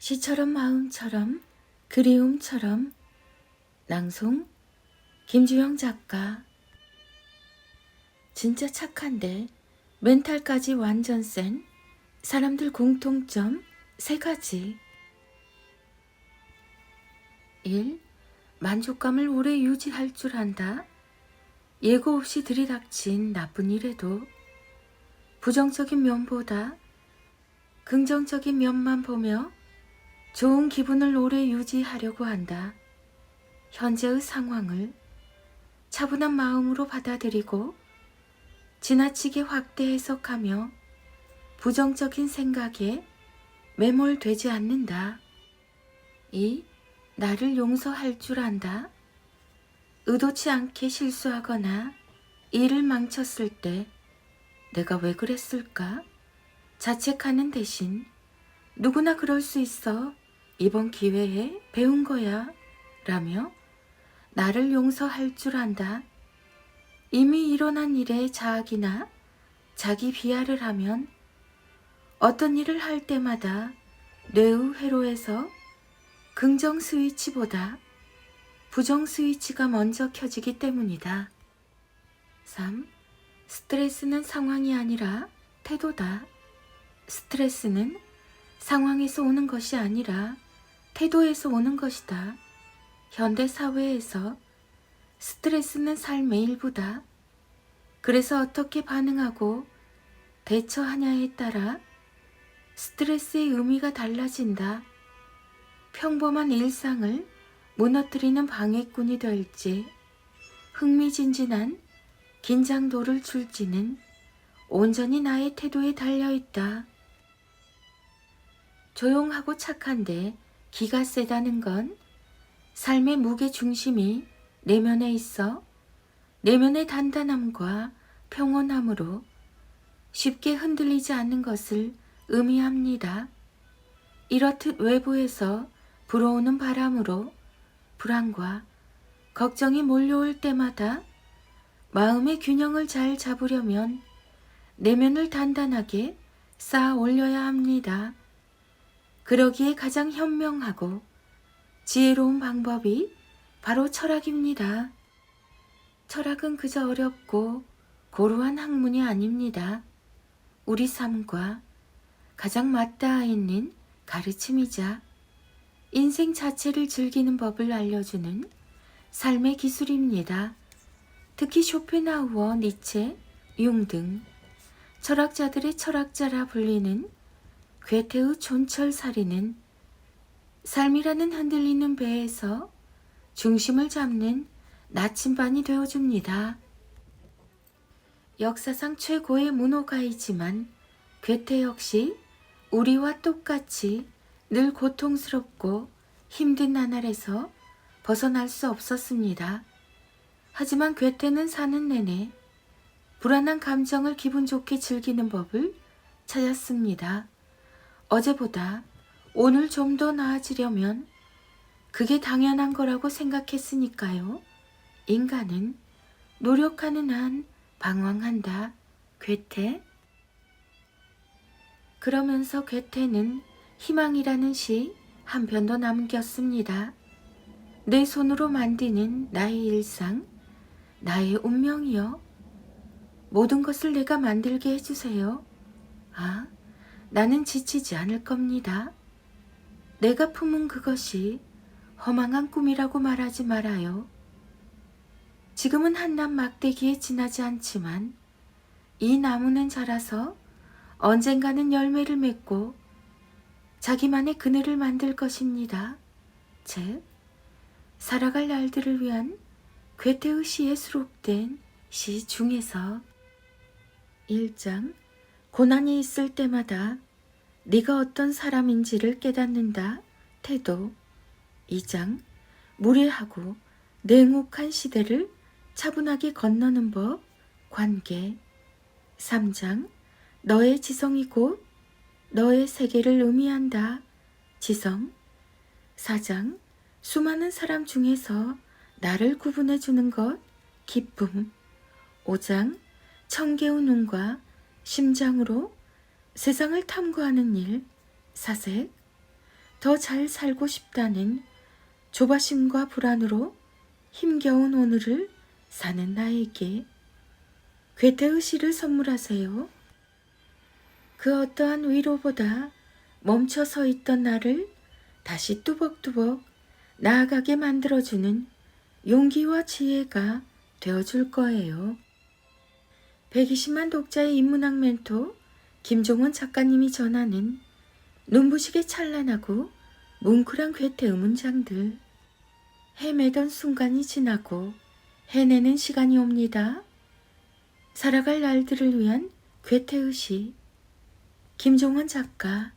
시처럼 마음처럼 그리움처럼 낭송 김주영 작가 진짜 착한데 멘탈까지 완전 센 사람들 공통점 세 가지 1. 만족감을 오래 유지할 줄 안다. 예고 없이 들이닥친 나쁜 일에도 부정적인 면보다 긍정적인 면만 보며 좋은 기분을 오래 유지하려고 한다. 현재의 상황을 차분한 마음으로 받아들이고 지나치게 확대 해석하며 부정적인 생각에 매몰되지 않는다. 2. 나를 용서할 줄 안다. 의도치 않게 실수하거나 일을 망쳤을 때 내가 왜 그랬을까? 자책하는 대신 누구나 그럴 수 있어. 이번 기회에 배운 거야. 라며 나를 용서할 줄 안다. 이미 일어난 일에 자학이나 자기 비하를 하면 어떤 일을 할 때마다 뇌의 회로에서 긍정 스위치보다 부정 스위치가 먼저 켜지기 때문이다. 3. 스트레스는 상황이 아니라 태도다. 스트레스는 상황에서 오는 것이 아니라 태도에서 오는 것이다. 현대 사회에서 스트레스는 삶의 일부다. 그래서 어떻게 반응하고 대처하냐에 따라 스트레스의 의미가 달라진다. 평범한 일상을 무너뜨리는 방해꾼이 될지 흥미진진한 긴장도를 줄지는 온전히 나의 태도에 달려있다. 조용하고 착한데 기가 세다는 건 삶의 무게 중심이 내면에 있어 내면의 단단함과 평온함으로 쉽게 흔들리지 않는 것을 의미합니다. 이렇듯 외부에서 불어오는 바람으로 불안과 걱정이 몰려올 때마다 마음의 균형을 잘 잡으려면 내면을 단단하게 쌓아 올려야 합니다. 그러기에 가장 현명하고 지혜로운 방법이 바로 철학입니다. 철학은 그저 어렵고 고루한 학문이 아닙니다. 우리 삶과 가장 맞닿아 있는 가르침이자 인생 자체를 즐기는 법을 알려주는 삶의 기술입니다. 특히 쇼펜하우어, 니체, 융 등 철학자들의 철학자라 불리는 괴테의 촌철살이는 삶이라는 흔들리는 배에서 중심을 잡는 나침반이 되어줍니다. 역사상 최고의 문호가이지만 괴테 역시 우리와 똑같이 늘 고통스럽고 힘든 나날에서 벗어날 수 없었습니다. 하지만 괴테는 사는 내내 불안한 감정을 기분 좋게 즐기는 법을 찾았습니다. 어제보다 오늘 좀 더 나아지려면 그게 당연한 거라고 생각했으니까요. 인간은 노력하는 한 방황한다. 괴테. 그러면서 괴테는 희망이라는 시 한 편도 남겼습니다. 내 손으로 만드는 나의 일상, 나의 운명이여. 모든 것을 내가 만들게 해주세요. 아, 나는 지치지 않을 겁니다. 내가 품은 그것이 허망한 꿈이라고 말하지 말아요. 지금은 한낱 막대기에 지나지 않지만 이 나무는 자라서 언젠가는 열매를 맺고 자기만의 그늘을 만들 것입니다. 즉, 살아갈 날들을 위한 괴테의 시에 수록된 시 중에서 1장 고난이 있을 때마다 네가 어떤 사람인지를 깨닫는다. 태도 2장 무례하고 냉혹한 시대를 차분하게 건너는 법 관계 3장 너의 지성이 곧 너의 세계를 의미한다. 지성 4장 수많은 사람 중에서 나를 구분해 주는 것 기쁨 5장 청개의 눈과 심장으로 세상을 탐구하는 일 사색 더 잘 살고 싶다는 조바심과 불안으로 힘겨운 오늘을 사는 나에게 괴테의 시를 선물하세요. 그 어떠한 위로보다 멈춰 서 있던 나를 다시 뚜벅뚜벅 나아가게 만들어주는 용기와 지혜가 되어줄 거예요. 120만 독자의 인문학 멘토 김종원 작가님이 전하는 눈부시게 찬란하고 뭉클한 괴테의 문장들. 헤매던 순간이 지나고 해내는 시간이 옵니다. 살아갈 날들을 위한 괴테의 시. 김종원 작가